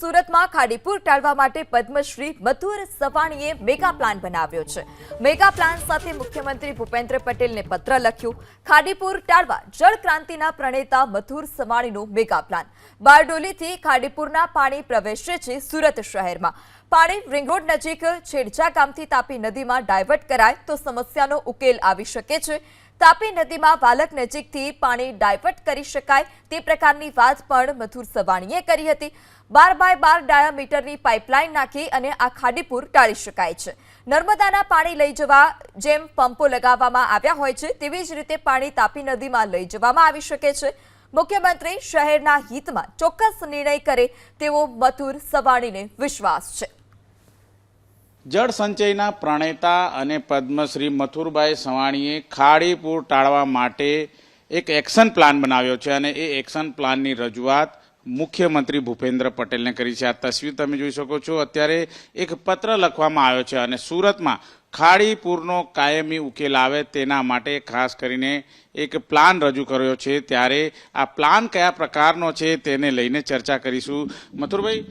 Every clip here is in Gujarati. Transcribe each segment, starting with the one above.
સુરતમાં ખાડીપુર ટાળવા માટે પદ્મશ્રી મથુર સવાણીએ મેગા પ્લાન બનાવ્યો છે. મેગા પ્લાન સાથે મુખ્યમંત્રી ભૂપેન્દ્ર પટેલને પત્ર લખ્યું, ખાડીપુર ટાળવા જળ ક્રાંતિના પ્રણેતા મથુર સવાણીનો મેગા પ્લાન બારડોલીથી ખાડીપુરના પાણી પ્રવેશે છે સુરત શહેરમાં. પાણી રિંગ નજીક છેડજા ગામથી તાપી નદીમાં ડાયવર્ટ કરાય તો સમસ્યાનો ઉકેલ આવી શકે છે. તાપી નદીમાં વાલક નજીકથી પાણી ડાયવર્ટ કરી શકાય તે પ્રકારની વાત પણ મથુર સવાણીએ કરી હતી. બાર બાય બાર ડાયામીટરની પાઇપલાઇન નાખી અને આ ખાડીપુર ટાળી શકાય છે. નર્મદાના પાણી લઈ જવા જેમ પંપો લગાવવામાં આવ્યા હોય છે, તેવી જ રીતે પાણી તાપી નદીમાં લઈ જવામાં આવી શકે છે. મુખ્યમંત્રી શહેરના હિતમાં ચોક્કસ નિર્ણય કરે તેવો મથુર સવાણીને વિશ્વાસ છે. જળ સંચયના પ્રણેતા અને પદ્મશ્રી મથુરભાઈ સવાણીએ ખાડીપુર ટાળવા માટે એક એક્શન પ્લાન બનાવ્યો છે અને એ એક્શન પ્લાનની રજૂઆત મુખ્યમંત્રી ભૂપેન્દ્ર પટેલને કરી છે. આ તસવીર તમે જોઈ શકો છો. અત્યારે એક પત્ર લખવામાં આવ્યો છે અને સુરતમાં ખાડીપુરનો કાયમી ઉકેલ આવે તેના માટે ખાસ કરીને એક પ્લાન રજૂ કર્યો છે. ત્યારે આ પ્લાન કયા પ્રકારનો છે તેને લઈને ચર્ચા કરીશું. મથુરભાઈ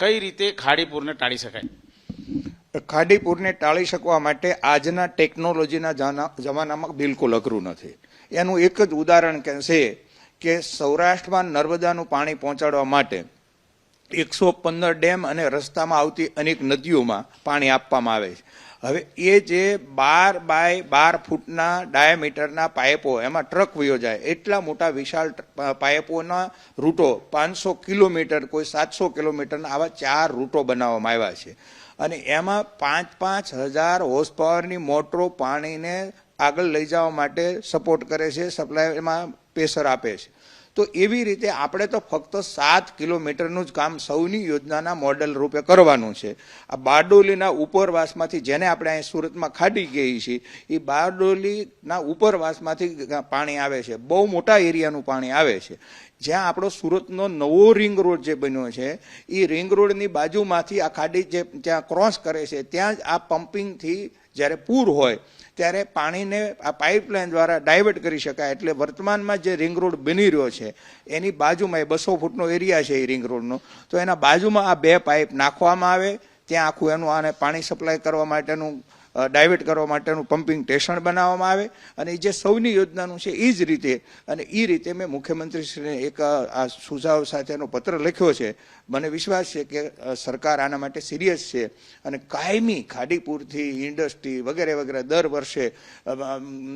કઈ રીતે ખાડીપુરને ટાળી શકાય? ખાડીપુરને ટાળી શકવા માટે આજના ટેકનોલોજીના જમાનામાં બિલકુલ અઘરું નથી. એનું એક જ ઉદાહરણ કે, છે કે સૌરાષ્ટ્રમાં નર્મદાનું પાણી પહોંચાડવા માટે એકસો પંદર ડેમ અને રસ્તામાં આવતી અનેક નદીઓમાં પાણી આપવામાં આવે છે. હવે એ જે બાર બાય બાર ફૂટના ડાયામીટરના પાઇપો, એમાં ટ્રક વયો જાય એટલા મોટા વિશાળ પાઇપોના રૂટો પાંચસો કિલોમીટર, કોઈ સાતસો કિલોમીટરના આવા ચાર રૂટો બનાવવામાં આવ્યા છે. અને એમાં પાંચ પાંચ હજાર હોર્સ પાવરની મોટરો પાણીને આગળ લઈ જવા માટે સપોર્ટ કરે છે સપ્લાયમાં પ્રેશર આપે છે. તો એવી રીતે આપણે તો ફક્ત સાત કિલોમીટરનું જ કામ સૌની યોજનાના મોડલ રૂપે કરવાનું છે. આ બારડોલીના ઉપરવાસમાંથી જેને આપણે અહીં સુરતમાં ખાડી ગઈ છીએ, એ બારડોલીના ઉપરવાસમાંથી પાણી આવે છે. બહુ મોટા એરિયાનું પાણી આવે છે. જ્યાં આપણો સુરતનો નવો રિંગ રોડ જે બન્યો છે, એ રિંગ રોડની બાજુમાંથી આ ખાડી જે ત્યાં ક્રોસ કરે છે, ત્યાં જ આ પમ્પિંગથી જ્યારે પૂર હોય, ત્યારે પાણીને આ પાઇપલાઇન દ્વારા ડાયવર્ટ કરી શકાય. એટલે વર્તમાનમાં જે રિંગ રોડ બની રહ્યો છે એની બાજુમાં એ બસો ફૂટનો એરિયા છે એ રિંગ રોડનો. તો એના બાજુમાં આ બે પાઇપ નાખવામાં આવે, ત્યાં આખું એનું આને પાણી સપ્લાય કરવા માટેનું ડાયવર્ટ કરવા માટેનું પમ્પિંગ સ્ટેશન બનાવવામાં આવે અને જે સૌની યોજનાનું છે એ જ રીતે અને એ રીતે મેં મુખ્યમંત્રીશ્રીને એક આ સુઝાવ સાથેનો પત્ર લખ્યો છે. મને વિશ્વાસ છે કે સરકાર આના માટે સિરિયસ છે અને કાયમી ખાડીપુરથી ઇન્ડસ્ટ્રી વગેરે વગેરે દર વર્ષે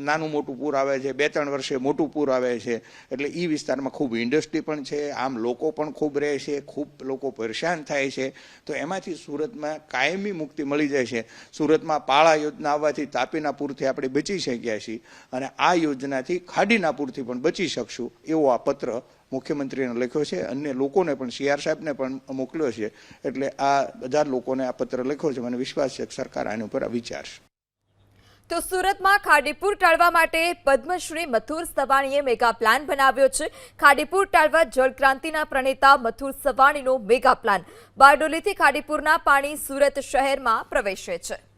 નાનું મોટું પૂર આવે છે બે ત્રણ વર્ષે મોટું પૂર આવે છે. એટલે એ વિસ્તારમાં ખૂબ ઇન્ડસ્ટ્રી પણ છે, આમ લોકો પણ ખૂબ રહે છે, ખૂબ લોકો પરેશાન થાય છે. તો એમાંથી સુરતમાં કાયમી મુક્તિ મળી જાય છે. સુરતમાં પાળા યોજના આવવાથી તાપીના પૂરથી આપણે બચી શક્યા છીએ અને આ યોજનાથી ખાડીના પૂરથી પણ બચી શકશું, એવો આ પત્ર મુખ્યમંત્રીને લખ્યો છે. અન્ય લોકોને પણ, સીઆર સાહેબને પણ મોકલ્યો છે. એટલે આ બધા લોકોને આ પત્ર લખ્યો છે. મને વિશ્વાસ છે સરકાર આની ઉપર વિચારશે. તો સુરતમાં ખાડીપુર ટાળવા માટે પદ્મશ્રી મથુર સવાણીએ મેગા પ્લાન બનાવ્યો છે. ખાડીપુર ટાળવા જળક્રાંતિના પ્રણેતા મથુર સવાણીનો મેગા પ્લાન. બારડોલીથી ખાડીપુરના પાણી સુરત શહેરમાં પ્રવેશે છે.